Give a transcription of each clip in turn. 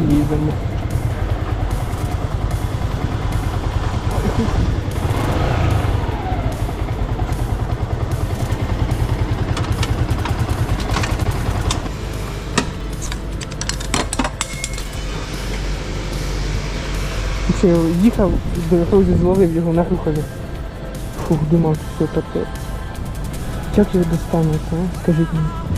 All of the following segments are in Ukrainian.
не проліземо. Чи їхав, друзі, зловив його на рухові. Фух, думав, що все капець. Як його достанеться. Скажіть мені.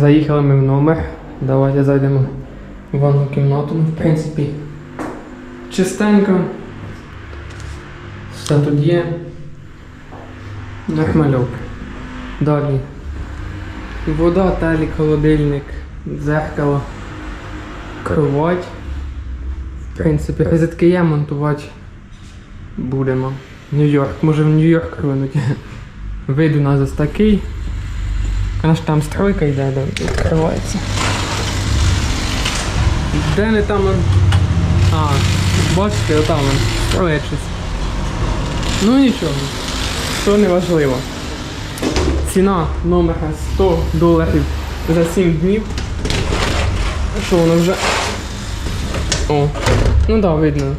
Заїхали ми в номер. Давайте зайдемо в ванну кімнату. Ну, В принципі, чистенько. Все тут є. Нормальок. Далі. Вода, телек, холодильник, дзеркало, кровать. В принципі, розетки є, монтувати будемо. Нью-Йорк, може в Нью-Йорк рвануть. Вид у нас такий. Вона ж там стройка йде, де відкривається. Де не там. А, бачите, отам строять щось. Ну нічого. То не важливо. Ціна номера 100 доларів за 7 днів. Що воно вже. О. Ну так, да, видно.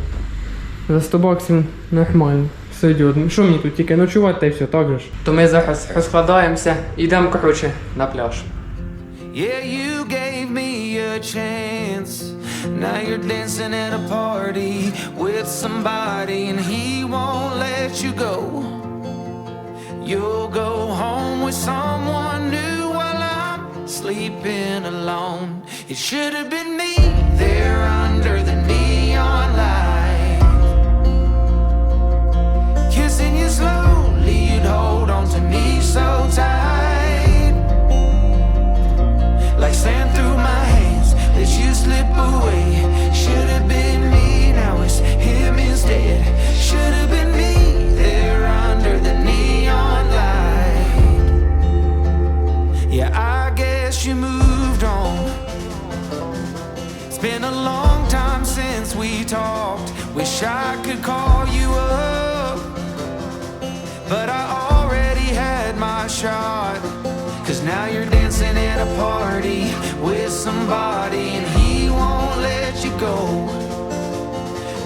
За 100 баксів нормально. Все йде. Що мені тут тільки ночувати та й все, так же ж. То ми зараз розкладаємося і йдемо, коротше, на пляж. Yeah, you gave me a chance. Now you're dancing at a party with somebody, and he won't let you go. You'll go home with someone new while I'm sleeping alone. It should have been me You'd hold on to me so tight. Like sand through my hands, let you slip away. Should have been me, now it's him instead. Should have been me there under the neon light. Yeah, I guess you moved on. It's been a long time since we talked. Wish I go.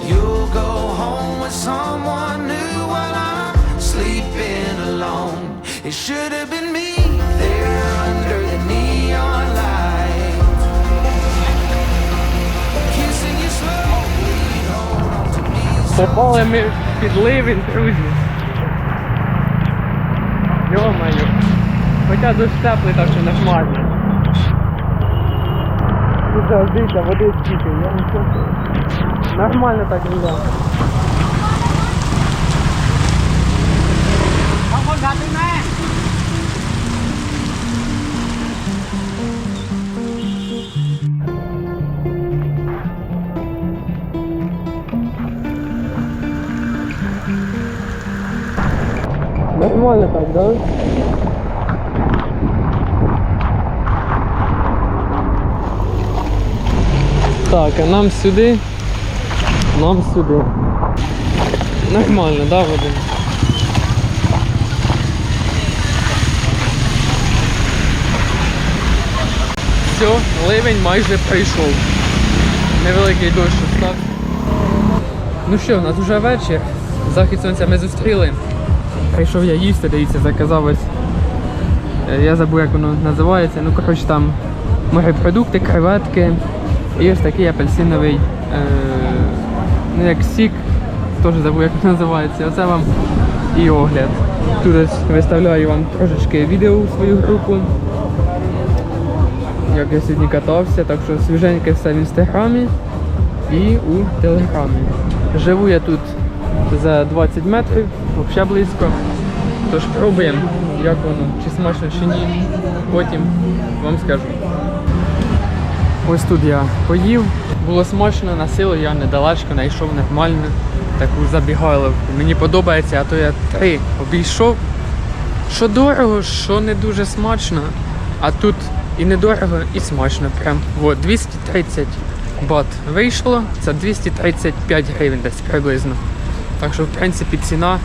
You'll go home with someone new while I'm sleeping alone. It should have been me there under the neon light. Kissing you slowly, hold on to me Попали ми під ливень, друзі. Йо-моє. Хоча дощ теплий, так що нормально. Тут завжди води стільки, я не чувствую. Нормально так не Нормально так, да? Так, а нам сюди. Нам сюди. Нормально, да, Вадим? Все, ливень майже прийшов. Невеликий дощ став. Ну що, у нас вже вечір. Захід сонця ми зустріли. Прийшов я їсти, дивіться, заказав ось. е, Я забув, як воно називається. Ну, коротше, там морепродукти, креветки і ось такий апельсиновий, е, ну як сік, теж забув, як він називається. Оце вам і огляд. Тут виставляю вам трошечки відео у свою групу. Як я сьогодні катався, так що свіженьке все в інстаграмі і у телеграмі. Живу я тут за 20 метрів, взагалі близько. Тож пробуємо, як воно, чи смачно, чи ні. Потім вам скажу. Ось тут я поїв. Було смачно, на силу я недалечко знайшов нормальну таку забігайловку. Мені подобається, а то я три обійшов. Що дорого, що не дуже смачно. А тут і недорого, і смачно. Прям от 230 бат вийшло, це 235 гривень десь приблизно. Так що, в принципі, ціна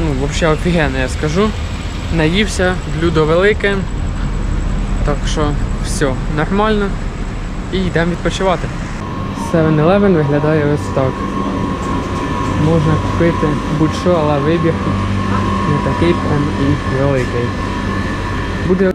ну, взагалі офігенна, я скажу. Наївся, блюдо велике. Так що все, нормально. І йдемо відпочивати. 7-Eleven виглядає ось так. Можна купити будь-що, але вибір не такий прям і великий. Буде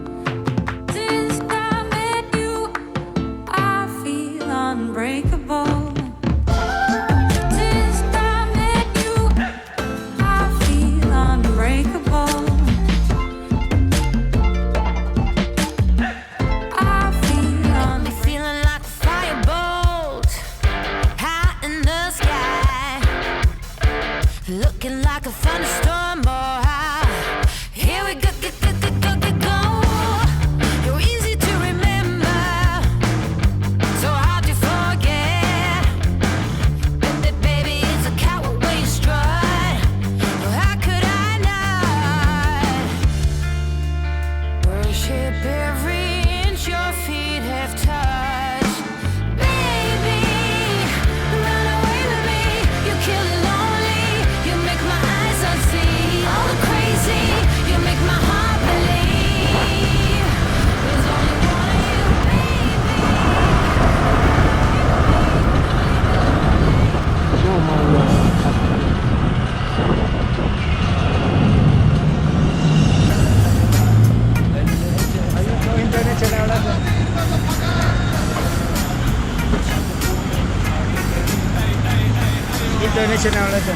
looking like a thunderstorm. Oh. Öne çene anlatın.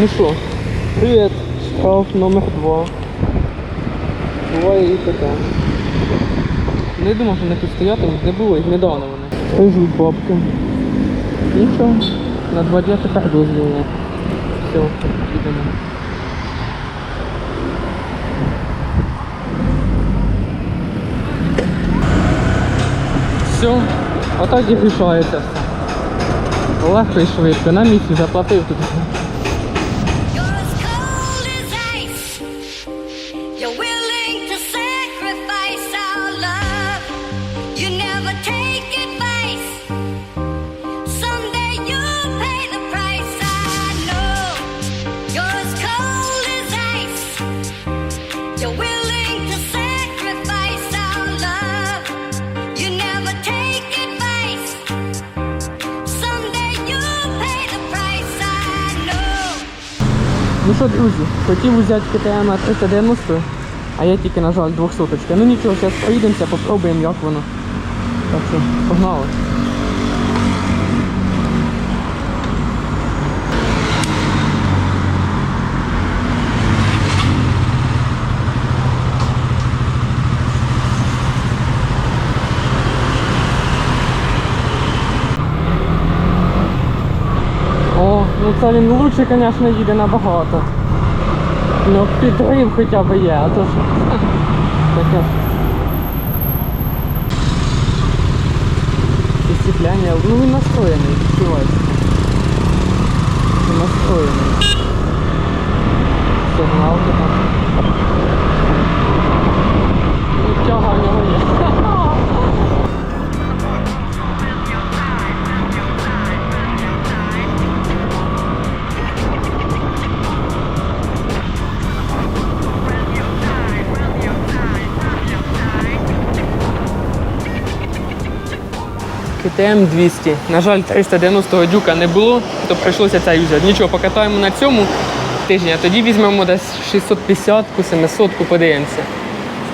Ну що, привіт, штраф номер два. Буває і таке. Не думав, що вони тут стоятимуть, не було їх недавно вони. Прижуть бабки. Нічого, на два дня тепер дозвіл. Все, їдемо. Все, отак і рішається все. Легко і швидко, на місці заплатив тут. Ну що, друзі, хотів взяти КТМ 390, а я тільки, на жаль, 200 Ну нічого, зараз поїдемося, попробуємо, як воно. Так що, погнали. Ну це він лучше, звісно, їде набагато. Ну підрив хоча б є, а то ж таке. Сіпляння, ну він настроєний, чувак. Настроєний. ТМ200. На жаль, 390-го дюка не було, то прийшлося цей юзер. Нічого, покатаємо на цьому тижні, а тоді візьмемо десь 650-ку, 700-ку, подивимося.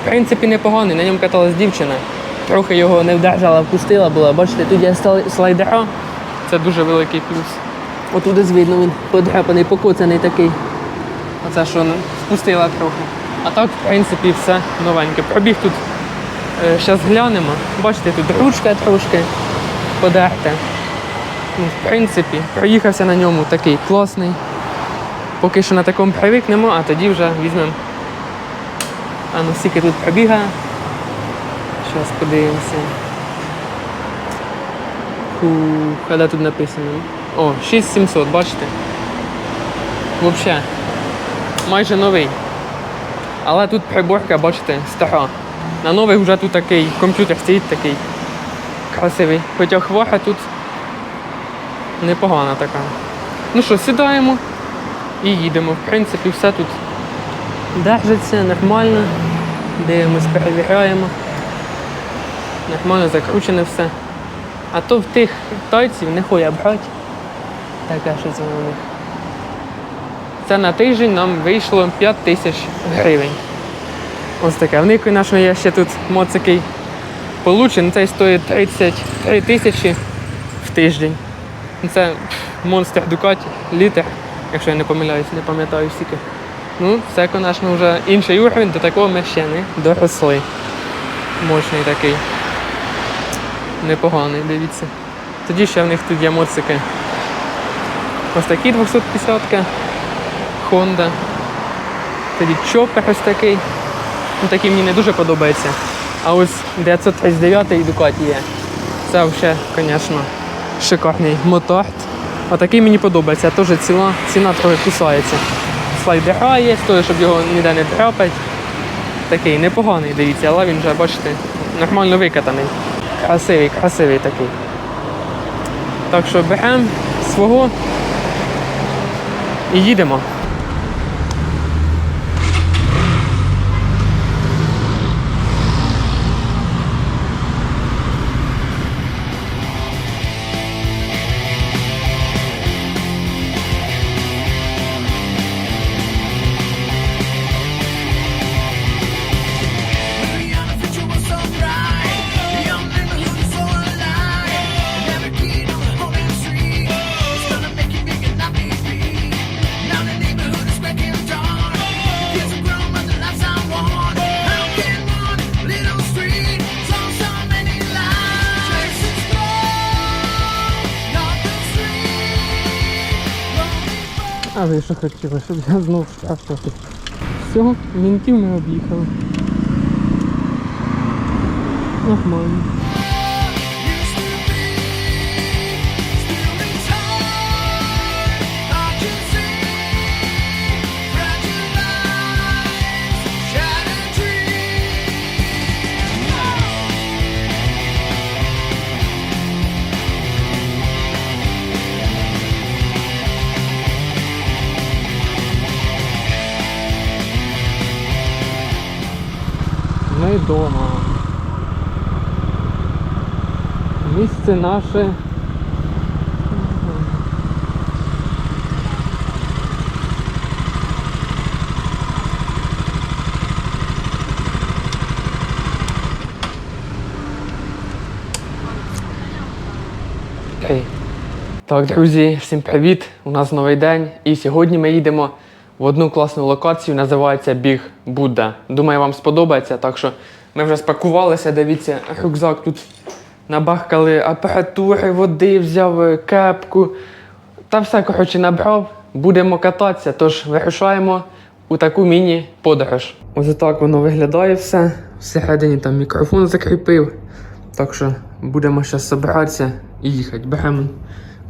В принципі, непоганий, на ньому каталась дівчина. Трохи його не вдержала, впустила була. Бачите, тут є слайдера. Це дуже великий плюс. Отуди звідно він подряпаний, покоцаний такий. Оце що впустила трохи. А так, в принципі, все новеньке. Пробіг тут е, зараз глянемо. Бачите, тут ручка трошки подерта. Ну, в принципі, проїхався на ньому такий класний. Поки що на такому привикнемо, а тоді вже візьмемо. А ну тут пробіга. Зараз подивимося. Фух, а тут написано? О, 6700, бачите? Взагалі, майже новий. Але тут приборка, бачите, стара. На нових вже тут такий комп'ютер стоїть такий красивий. Хоча хвора тут непогана така. Ну що, сідаємо і їдемо. В принципі, все тут держиться нормально. Дивимось, перевіряємо. Нормально закручене все. А то в тих тайців не хуя брати. Таке щось воно них. Це на тиждень нам вийшло 5 тисяч гривень. Ось таке. В них, звісно, є ще тут моцикий получений. Цей стоїть 33 тисячі в тиждень. Ну, Це монстр Дукаті, літер, якщо я не помиляюсь, не пам'ятаю скільки. Ну, це, звісно, вже інший уровень, до такого ми ще не доросли. Мощний такий. Непоганий, дивіться. Тоді ще в них тут є моцики. Ось такі 250-ка, Honda. Тоді чопер ось такий. Ну, такий мені не дуже подобається. А ось 939 Ducati є. Це взагалі, звісно, шикарний мотор. Отакий мені подобається, теж ціна, ціна трохи кусається. Слайдера є, той, щоб його ніде не драпати. Такий непоганий, дивіться, але він вже, бачите, нормально викатаний. Красивий, красивий такий. Так що беремо свого і їдемо. А ви що хотіли, щоб я знов штраф Все, мінтів ми об'їхали. Нормально. Ми вдома. Місце наше. Так, друзі, всім привіт! У нас новий день. І сьогодні ми їдемо в одну класну локацію, називається Біг Будда. Думаю, вам сподобається. Так що ми вже спакувалися, дивіться, рюкзак тут набахкали апаратури, води, взяв е, кепку. Та все, коротше, набрав. Будемо кататися, тож вирушаємо у таку міні-подорож. Ось так воно виглядає все. Всередині там мікрофон закріпив. Так що будемо зараз збиратися і їхати. Беремо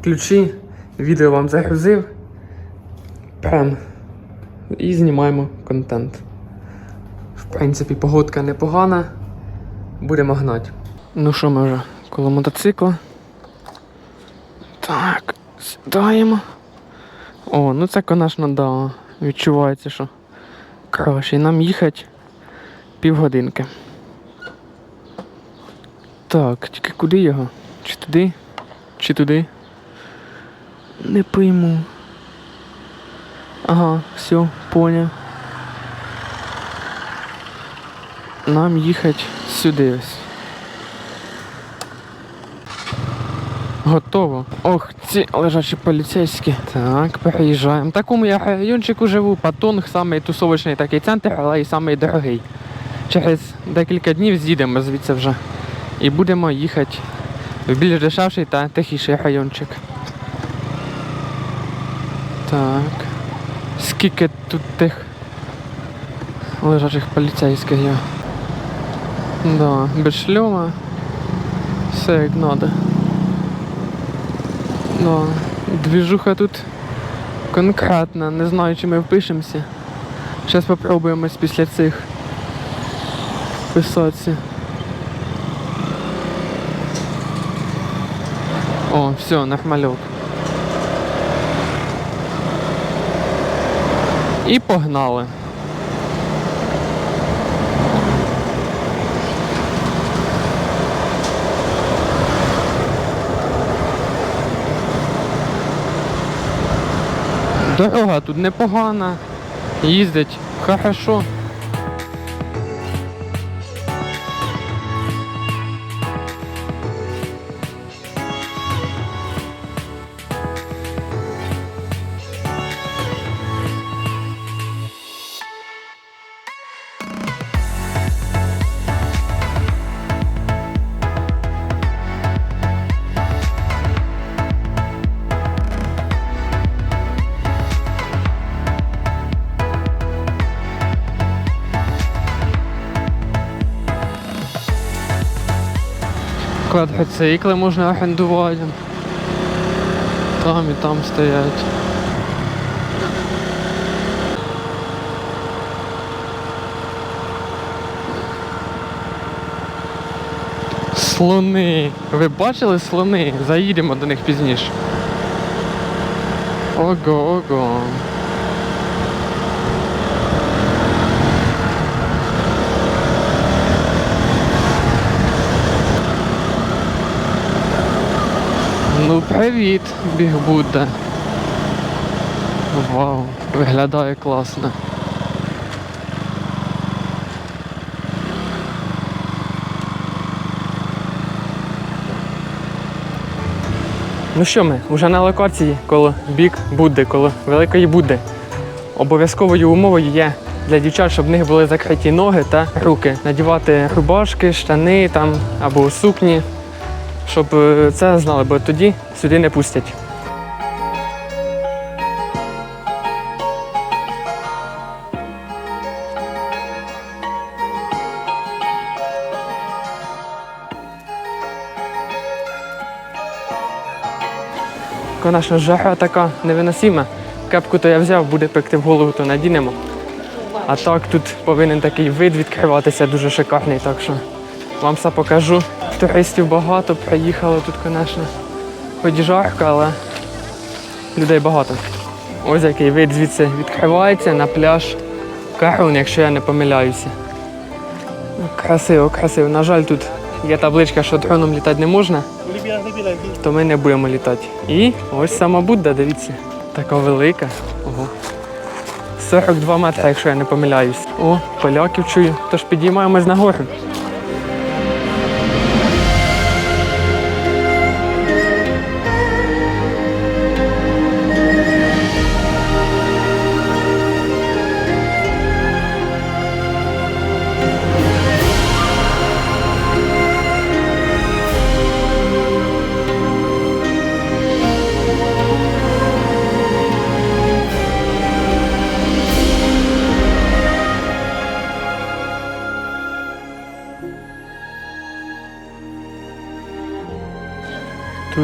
ключі, відео вам загрузив. Прям і знімаємо контент. В принципі, погодка непогана. Будемо гнати. Ну що ми вже коло мотоцикла. Так, сідаємо. О, ну це, звісно, да. Відчувається, що краще. Нам їхати півгодинки. Так, тільки куди його? Чи туди? Чи туди? Не пойму. Ага, все, поняв. Нам їхати сюди ось. Готово. Ох, ці лежачі поліцейські. Так, переїжджаємо. В такому я райончику живу, Патонг, самий тусовочний такий центр, але і самий дорогий. Через декілька днів з'їдемо звідси вже. І будемо їхати в більш дешевший та тихіший райончик. Так. Скільки тут тих лежачих поліцейських є. Да, без шльома. Все як надо. Да. Двіжуха тут конкретна, не знаю, чи ми впишемося. Зараз попробуємо після цих вписатися. О, все, нормальок. І погнали. Дорога тут непогана, їздить хорошо. Квадроцикли можна орендувати. Там і там стоять. Слони. Ви бачили слони? Заїдемо до них пізніше. Ого, Ну, привіт, бігбуда. Вау, виглядає класно. Ну що ми, вже на локації коло бік Будди, коло Великої Будди. Обов'язковою умовою є для дівчат, щоб в них були закриті ноги та руки. Надівати рубашки, штани там або сукні, щоб е, це знали, бо тоді сюди не пустять. Конечно, жара така невиносима. Кепку то я взяв, буде пекти в голову, то надінемо. А так тут повинен такий вид відкриватися дуже шикарний, так що вам все покажу. Туристів багато, приїхало тут, звісно, хоч жарко, але людей багато. Ось який вид звідси відкривається на пляж Карун, якщо я не помиляюся. Красиво, красиво. На жаль, тут є табличка, що дроном літати не можна, то ми не будемо літати. І ось сама Будда, дивіться. Така велика. Ого. 42 метри, якщо я не помиляюсь. О, поляків чую. Тож підіймаємось на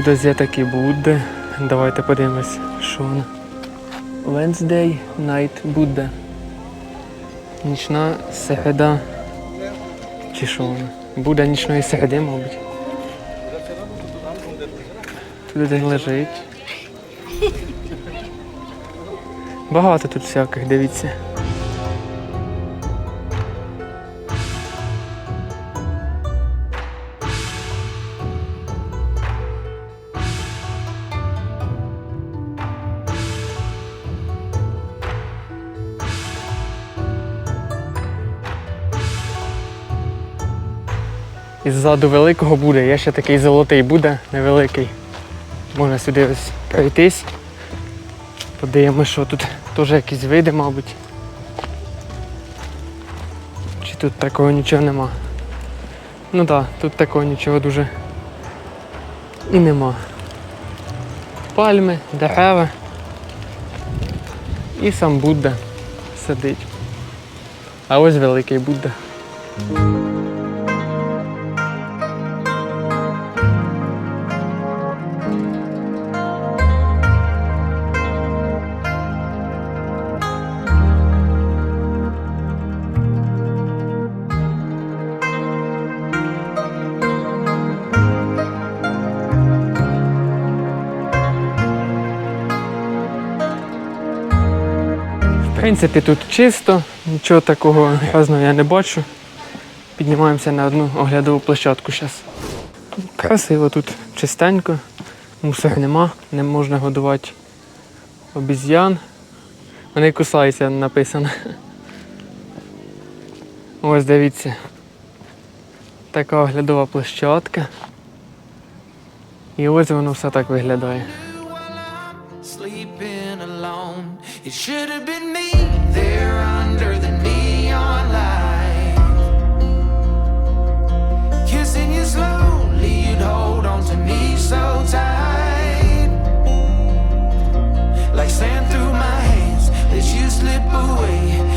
гору. Тут ось є такі Будди. Давайте подивимось, що воно. Wednesday Night Buddha. Нічна сегеда. Чи що воно? Будда нічної сегеди, мабуть. Тут один лежить. Багато тут всяких, дивіться. І ззаду великого буде, є ще такий золотий буде, невеликий. Можна сюди ось пройтись. Подивимося, що тут теж якісь види, мабуть. Чи тут такого нічого нема? Ну так, да, тут такого нічого дуже і нема. Пальми, дерева. І сам Будда сидить. А ось великий Будда. В принципі, тут чисто, нічого такого грязного я не бачу. Піднімаємося на одну оглядову площадку зараз. Красиво тут чистенько, мусор нема, не можна годувати обіз'ян. Вони кусаються, написано. Ось дивіться. Така оглядова площадка. І ось воно все так виглядає. It should have been me there under the neon light. Kissing you slowly, you'd hold on to me so tight. Like sand through my hands, let you slip away.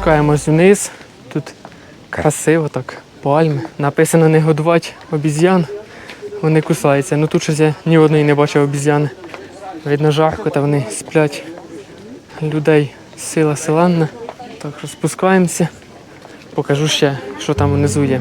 Спускаємось вниз. Тут красиво так, пальми. Написано не годувати обіз'ян. Вони кусаються. Ну тут щось я ні одної не бачив обіз'яни. Видно жарко, та вони сплять. Людей сила селенна. Так що спускаємося. Покажу ще, що там внизу є.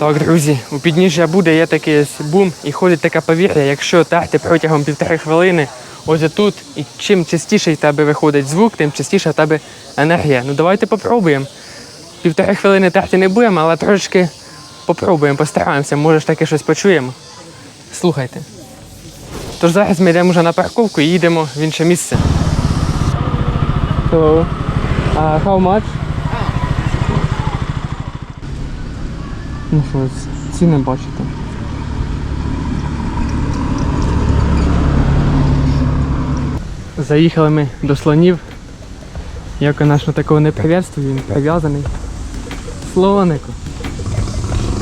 Так, друзі, у підніжжя буде є такий бум і ходить така повір'я, якщо терти протягом півтори хвилини, ось тут, і чим частіше в тебе виходить звук, тим частіше в тебе енергія. Ну давайте попробуємо. Півтори хвилини терти не будемо, але трошки попробуємо, постараємося, може ж таки щось почуємо. Слухайте. Тож зараз ми йдемо вже на парковку і їдемо в інше місце. So, uh, how much? Ну що, ціни бачите. Заїхали ми до слонів. Я, звісно, такого не приветствую, він прив'язаний. Слонику.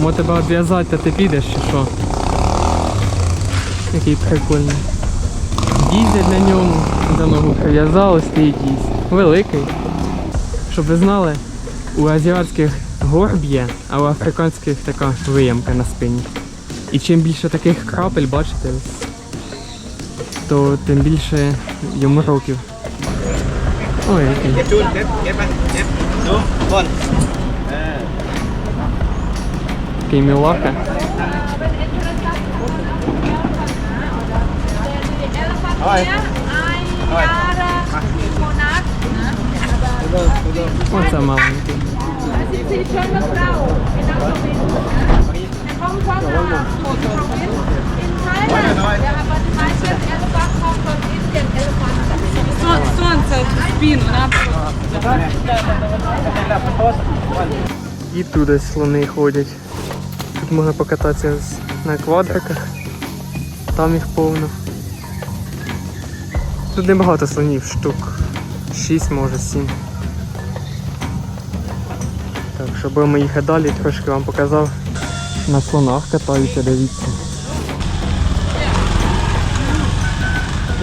Мо тебе обв'язати, та ти підеш чи що? Який прикольний. Їздять на ньому, за ногу прив'язали, стоїть їсть. Великий. Щоб ви знали, у азіатських горб'є, а у африканських така виямка на спині. І чим більше таких крапель, бачите, то тим більше йому років. Ой, який. Такий мілака. Оце маленький. Сонце в спину, І туди слони ходять. Тут можна покататися на квадриках. Там їх повно. Тут небагато слонів, штук 6, може 7. Так, що будемо їхати далі, трошки вам показав. На слонах катаються, дивіться.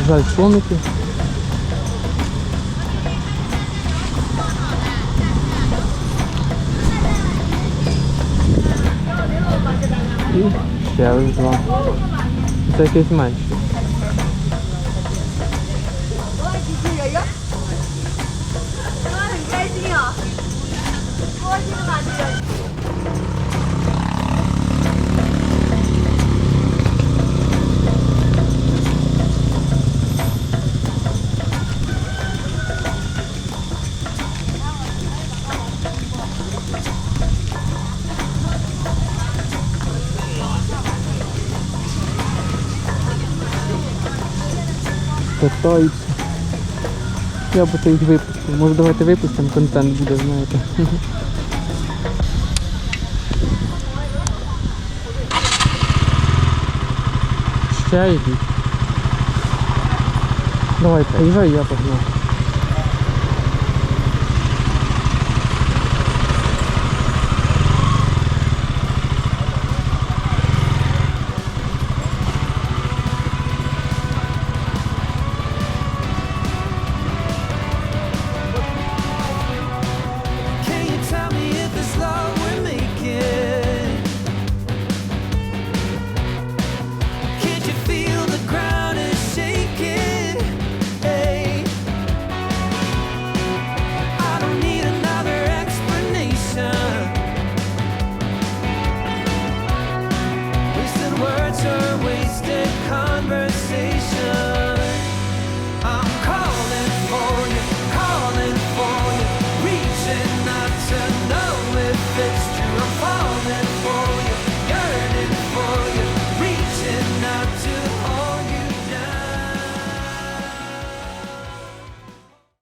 Жаль, слоники. І ще ось два. Це якийсь менший. Катаються. Я би то їх випустив. Може давайте випустимо, контент буде, знаєте. Ще йдуть. Давай, приїжджай, я погнав.